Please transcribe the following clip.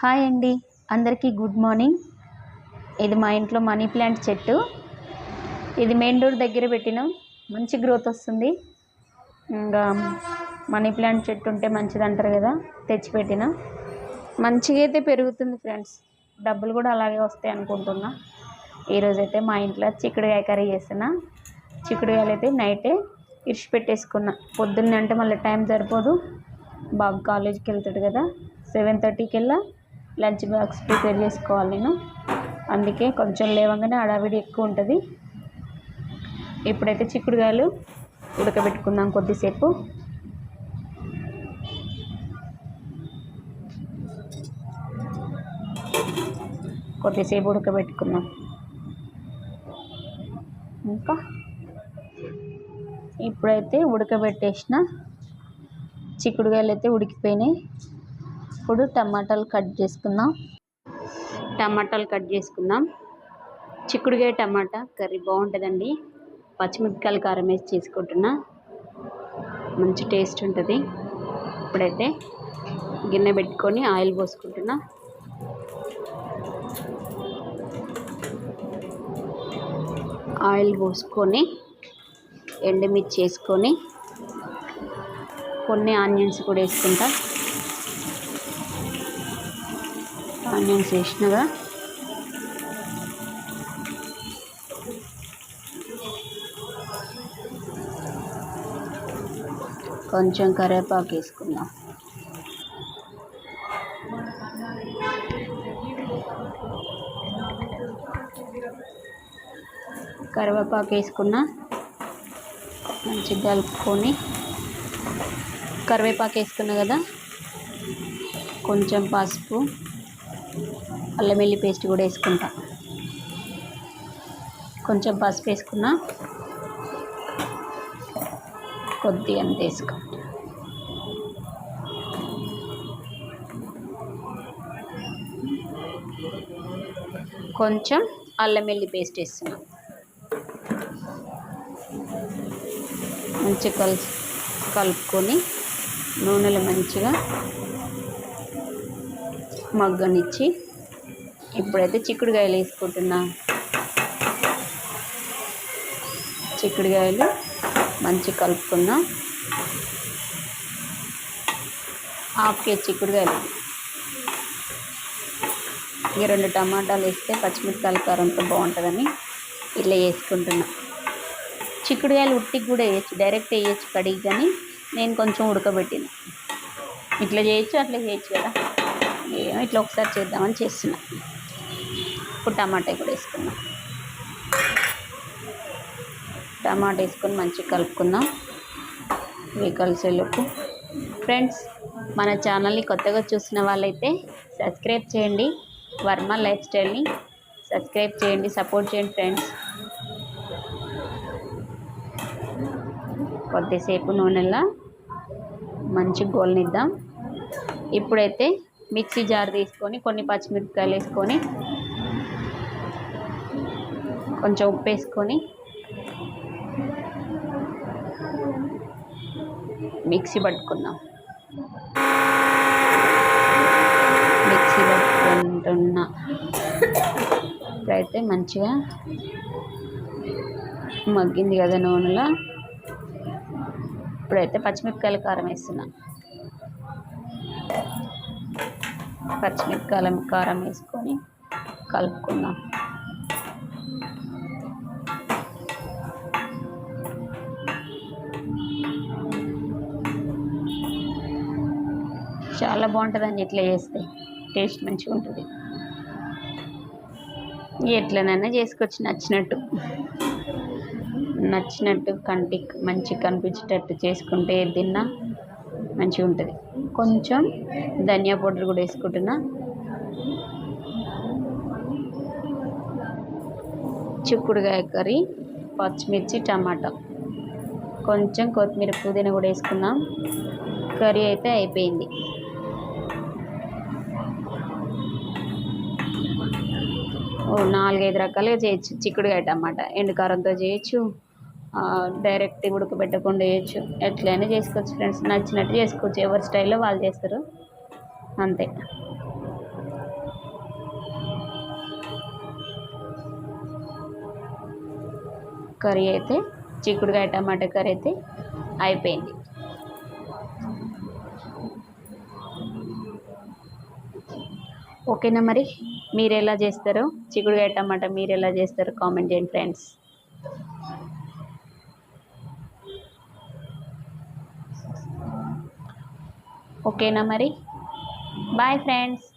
Hi అండి. అందరికీ good morning. ఇది మా ఇంట్లో మనీ ప్లాంట్ చెట్టు. ఇది మెయిన్ డోర్ దగ్గర పెట్టినాం. మంచి గ్రోత్ వస్తుంది. ఇంకా మనీ ప్లాంట్ చెట్టు ఉంటే మంచిది అంటారు కదా తెచ్చిపెట్టిన మంచిగా అయితే పెరుగుతుంది ఫ్రెండ్స్. డబ్బులు కూడా అలాగే వస్తాయి అనుకుంటున్నా. ఈరోజైతే మా ఇంట్లో చిక్కుడుకాయ కర్రీ చేసిన చిక్కుడుకాయలు అయితే నైటే ఇరిచి పెట్టేసుకున్నా. పొద్దున్నే అంటే మళ్ళీ టైం సరిపోదు. బాబు కాలేజీకి వెళ్తాడు కదా సెవెన్ థర్టీకి వెళ్ళా. లంచ్ బాక్స్ ప్రిపేర్ చేసుకోవాలి నేను. అందుకే కొంచెం లేవగానే అడావిడి ఎక్కువ ఉంటుంది. ఇప్పుడైతే చిక్కుడుకాయలు ఉడకబెట్టుకుందాం కొద్దిసేపు. కొద్దిసేపు ఉడకబెట్టుకుందాం. ఇంకా ఇప్పుడైతే ఉడకబెట్టేసిన చిక్కుడుకాయలు అయితే ఉడికిపోయినాయి. ఇప్పుడు టమాటాలు కట్ చేసుకుందాం. టమాటాలు కట్ చేసుకుందాం. చిక్కుడుకాయ టమాటా కర్రీ బాగుంటుందండి. పచ్చిమిరపకాయలు కారం వేసి చేసుకుంటున్నా. మంచి టేస్ట్ ఉంటుంది. ఇప్పుడైతే గిన్నె పెట్టుకొని ఆయిల్ పోసుకుంటున్నా. ఆయిల్ పోసుకొని ఎండుమిర్చి వేసుకొని కొన్ని ఆనియన్స్ కూడా వేసుకుంటా. ఆనియన్స్ వేసినగా కొంచెం కరివేపాకు వేసుకుందాం. కరివేపాకు వేసుకున్న మంచిగా కలుపుకొని కరివేపాకు వేసుకున్నా కదా? కొంచెం పసుపు అల్లం వెల్లి పేస్ట్ కూడా వేసుకుంటా. కొంచెం పసుపు వేసుకున్నా కొద్దిగా అంత వేసుకుంటా కొంచెం అల్లం వెల్లి పేస్ట్ వేస్తున్నాం మంచిగా కలుసు కలుపుకొని నూనెలు మంచిగా మగ్గనిచ్చి ఇప్పుడైతే చిక్కుడుకాయలు వేసుకుంటున్నా. చిక్కుడుకాయలు మంచిగా కలుపుకున్నా. హాఫ్ కేజీ చిక్కుడుకాయలు. ఇక రెండు టమాటాలు వేస్తే పచ్చిమిరపకాయల కారంతో బాగుంటుందని ఇట్లా వేసుకుంటున్నా. చిక్కుడుకాయలు ఉట్టికి కూడా వేయచ్చు డైరెక్ట్ వేయచ్చు కడిగి కానీ నేను కొంచెం ఉడకబెట్టిన. ఇట్లా చేయొచ్చు అట్లా చేయొచ్చు కదా. ఇట్లా ఒకసారి చేద్దామని చేస్తున్నా. ఇప్పుడు టమాటా కూడా వేసుకుందాం. టమాటా వేసుకొని మంచిగా కలుపుకుందాం. ఇవి కలిసేలోపు. ఫ్రెండ్స్ మన ఛానల్ని కొత్తగా చూసిన వాళ్ళైతే సబ్స్క్రైబ్ చేయండి. వర్మ లైఫ్ స్టైల్ని సబ్స్క్రైబ్ చేయండి సపోర్ట్ చేయండి ఫ్రెండ్స్ కొద్దిసేపు నూనెలా మంచి గోల్నిద్దాం. ఇప్పుడైతే మిక్సీ జార్ తీసుకొని కొన్ని పచ్చిమిరపకాయలు వేసుకొని కొంచెం ఉప్పు వేసుకొని మిక్సీ పట్టుకుందాం. మిక్సీ పట్టుకుంటున్నా. ఇప్పుడైతే మంచిగా మగ్గింది కదా నూనెలో. ఇప్పుడైతే పచ్చిమిరపకాయల కారం వేస్తున్నాను పచ్చిమిరపకాయల కారం వేసుకొని కలుపుకుందాం. చాలా బాగుంటుందండి ఇట్లా చేస్తే. టేస్ట్ మంచిగా ఉంటుంది. ఎట్లనైనా చేసుకోవచ్చు నచ్చినట్టు. నచ్చినట్టు కంటికి మంచిగా కనిపించేటట్టు చేసుకుంటే తిన్నా మంచిగా ఉంటుంది. కొంచెం ధనియా పౌడర్ కూడా వేసుకుంటున్నా. చిక్కుడుకాయ కర్రీ పచ్చిమిర్చి టమాటా. కొంచెం కొత్తిమీర పుదీనా కూడా వేసుకుందాం. కర్రీ అయితే అయిపోయింది. ఓ నాలుగైదు రకాలుగా చేయొచ్చు. చిక్కుడుకాయ టమాటా ఎండుకారంతో చేయొచ్చు. డైరెక్ట్ ఉడకబెట్టకుండా వేయచ్చు. ఎట్లయినా చేసుకోవచ్చు ఫ్రెండ్స్ నచ్చినట్టు చేసుకోవచ్చు. ఎవరి స్టైల్లో వాళ్ళు చేస్తారు. అంతే. కర్రీ అయితే చిక్కుడుకాయ టమాటా కర్రీ అయితే అయిపోయింది. ఓకేనా మరి? మీరు ఎలా చేస్తారో చిక్కుడుకాయ టమాటా మీరు ఎలా చేస్తారో కామెంట్ చేయండి ఫ్రెండ్స్ ఓకేనా మరి? Bye friends.